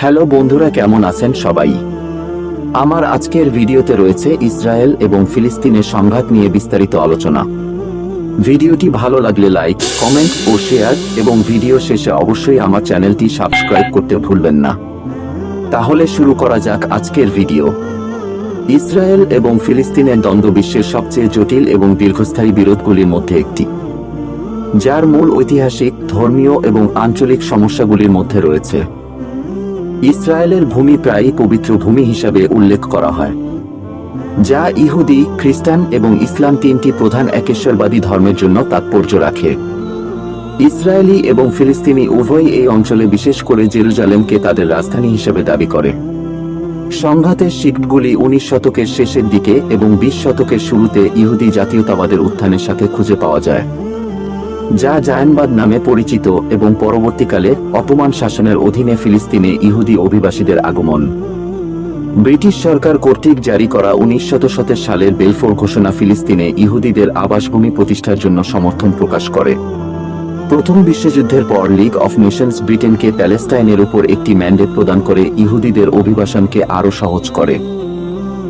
Hello বন্ধুরা, কেমন আছেন সবাই? আমার আজকের ভিডিওতে রয়েছে ইসরায়েল এবং ফিলিস্তিনের সংঘাত নিয়ে বিস্তারিত আলোচনা। ভিডিওটি ভালো লাগলে লাইক, কমেন্ট ও শেয়ার এবং ভিডিও শেষে অবশ্যই আমার চ্যানেলটি সাবস্ক্রাইব করতে ভুলবেন না। তাহলে শুরু করা যাক আজকের ভিডিও। ইসরায়েল এবং ফিলিস্তিনের দ্বন্দ্ব বিশ্বের সবচেয়ে জটিল এবং দীর্ঘস্থায়ী বিরোধগুলির মধ্যে একটি। যার মূল ঐতিহাসিক, ধর্মীয় এবং আঞ্চলিক সমস্যাগুলির মধ্যে রয়েছে। ইসরায়েলের ভূমি প্রায়ই পবিত্র ভূমি হিসাবে উল্লেখ করা হয়, যা ইহুদি, খ্রিস্টান এবং ইসলাম তিনটি প্রধান একেশ্বরবাদী ধর্মের জন্য তাৎপর্য রাখে। ইসরায়েলি এবং ফিলিস্তিনি উভয়ই এই অঞ্চলে বিশেষ করে জেরুজালেমকে তাদের রাজধানী হিসেবে দাবি করে। সংঘাতের শিখগুলি উনিশ শতকের শেষের দিকে এবং বিশ শতকের শুরুতে ইহুদি জাতীয়তাবাদের উত্থানের সাথে খুঁজে পাওয়া যায়। যা জায়নবাদ নামে পরিচিত এবং পরবর্তীকালে অটোমান শাসনের অধীনে ফিলিস্তিনে ইহুদি অভিবাসীদের আগমন। ব্রিটিশ সরকার কর্তৃক জারি করা উনিশ শত সালের বেলফোর ঘোষণা ফিলিস্তিনে ইহুদিদের আবাসভূমি প্রতিষ্ঠার জন্য সমর্থন প্রকাশ করে। প্রথম বিশ্বযুদ্ধের পর লিগ অফ নেশনস ব্রিটেনকে প্যালেস্টাইনের উপর একটি ম্যান্ডেট প্রদান করে ইহুদিদের অভিবাসনকে আরও সহজ করে।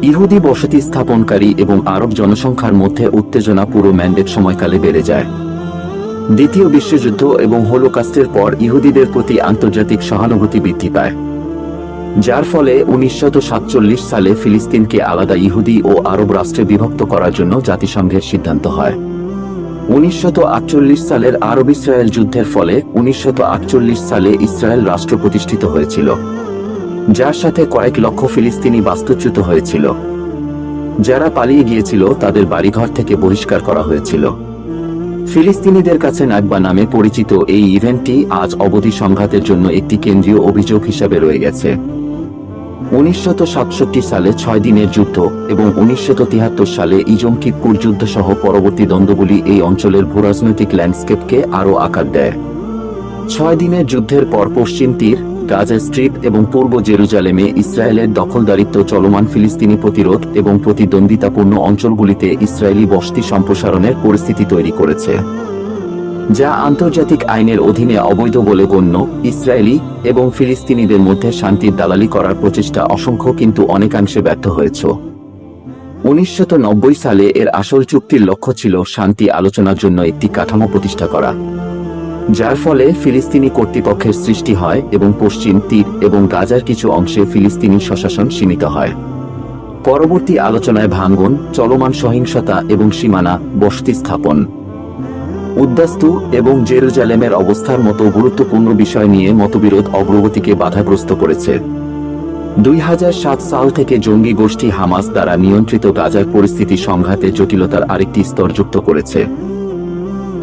ইহুদি বসতি স্থাপনকারী এবং আরব জনসংখ্যার মধ্যে উত্তেজনা পুরো ম্যান্ডেট সময়কালে বেড়ে যায়। দ্বিতীয় বিশ্বযুদ্ধ এবং হোলোকাস্টের পর ইহুদিদের প্রতি আন্তর্জাতিক সহানুভূতি বৃদ্ধি পায়। যার ফলে উনিশশো সালে ফিলিস্তিনকে আলাদা ইহুদি ও আরব রাষ্ট্রে বিভক্ত করার জন্য জাতিসংঘের সিদ্ধান্ত হয়। উনিশশো আটচল্লিশ সালের আরব ইসরায়েল যুদ্ধের ফলে উনিশশো আটচল্লিশ সালে ইসরায়েল রাষ্ট্র প্রতিষ্ঠিত হয়েছিল, যার সাথে কয়েক লক্ষ ফিলিস্তিনি বাস্তুচ্যুত হয়েছিল। যারা পালিয়ে গিয়েছিল তাদের বাড়িঘর থেকে বহিষ্কার করা হয়েছিল। ফিলিস্তিনিদের কাছে নাকবা নামে পরিচিত এই ইভেন্টটি আজ অবধি সংঘাতের জন্য একটি কেন্দ্রীয় অভিযোগ হিসাবে রয়ে গেছে। উনিশশো সাতষট্টি সালে ছয় দিনের যুদ্ধ এবং উনিশশো সালে ইজম কিপ্পুর যুদ্ধ সহ পরবর্তী দ্বন্দ্বগুলি এই অঞ্চলের ভূরাজনৈতিক ল্যান্ডস্কেপকে আরও আকার দেয়। ছয় দিনের যুদ্ধের পর পশ্চিম তীর গাজা স্ট্রিপ এবং পূর্ব জেরুজালেমে ইসরায়েলের দখলদারিত্ব চলমান ফিলিস্তিনি প্রতিরোধ এবং প্রতিদ্বন্দ্বিতাপূর্ণ অঞ্চলগুলিতে ইসরায়েলি বসতি সম্প্রসারণের পরিস্থিতি তৈরি করেছে, যা আন্তর্জাতিক আইনের অধীনে অবৈধ বলে গণ্য। ইসরায়েলি এবং ফিলিস্তিনিদের মধ্যে শান্তির দালালি করার প্রচেষ্টা অসংখ্য কিন্তু অনেকাংশে ব্যর্থ হয়েছে। উনিশশো সালে এর আসল চুক্তির লক্ষ্য ছিল শান্তি আলোচনার জন্য একটি কাঠামো প্রতিষ্ঠা করা। যার ফলে ফিলিস্তিনি কর্তৃপক্ষের সৃষ্টি হয় এবং পশ্চিম তীর এবং গাজার কিছু অংশে ফিলিস্তিনি স্বশাসন সীমিত হয়। পরবর্তী আলোচনায় ভাঙ্গন, চলমান সহিংসতা এবং সীমানা বসতি স্থাপন। উদ্বাস্তু এবং জেরুজালেমের অবস্থার মতো গুরুত্বপূর্ণ বিষয় নিয়ে মতবিরোধ অগ্রগতিকে বাধাগ্রস্ত করেছে। দুই হাজার সাত সাল থেকে জঙ্গি গোষ্ঠী হামাস দ্বারা নিয়ন্ত্রিত গাজার পরিস্থিতি সংঘাতে জটিলতার আরেকটি স্তর যুক্ত করেছে।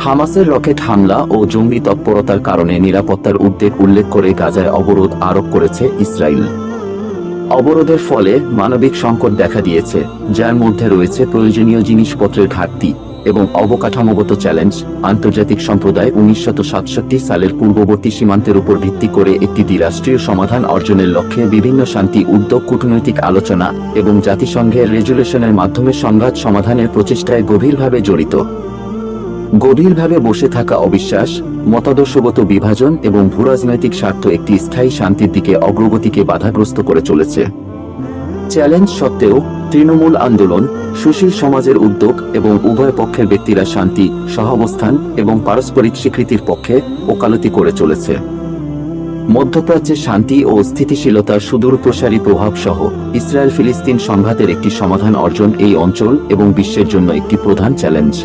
হামাসের রকেট হামলা ও জঙ্গি তৎপরতার কারণে নিরাপত্তার উদ্বেগ উল্লেখ করে গাজায় অবরোধ আরোপ করেছে ইসরায়েল। অবরোধের ফলে মানবিক সংকট দেখা দিয়েছে, যার মধ্যে রয়েছে প্রয়োজনীয় জিনিসপত্রের ঘাটতি এবং অবকাঠামোগত চ্যালেঞ্জ। আন্তর্জাতিক সম্প্রদায় উনিশশো সাতষট্টি সালের পূর্ববর্তী সীমান্তের উপর ভিত্তি করে একটি দ্বিরাষ্ট্রীয় সমাধান অর্জনের লক্ষ্যে বিভিন্ন শান্তি, উদ্যোগ, কূটনৈতিক আলোচনা এবং জাতিসংঘের রেজুলেশনের মাধ্যমে সংঘাত সমাধানের প্রচেষ্টায় গভীরভাবে জড়িত। গভীরভাবে বসে থাকা অবিশ্বাস, মতাদর্শগত বিভাজন এবং ভূরাজনৈতিক স্বার্থ একটি স্থায়ী শান্তির দিকে অগ্রগতিকে বাধাগ্রস্ত করে চলেছে। চ্যালেঞ্জ সত্ত্বেও তৃণমূল আন্দোলন, সুশীল সমাজের উদ্যোগ এবং উভয় পক্ষের ব্যক্তিরা শান্তি, সহাবস্থান এবং পারস্পরিক স্বীকৃতির পক্ষে ওকালতি করে চলেছে। মধ্যপ্রাচ্যে শান্তি ও স্থিতিশীলতার সুদূর প্রসারী প্রভাব সহ ইসরায়েল ফিলিস্তিন সংঘাতের একটি সমাধান অর্জন এই অঞ্চল এবং বিশ্বের জন্য একটি প্রধান চ্যালেঞ্জ।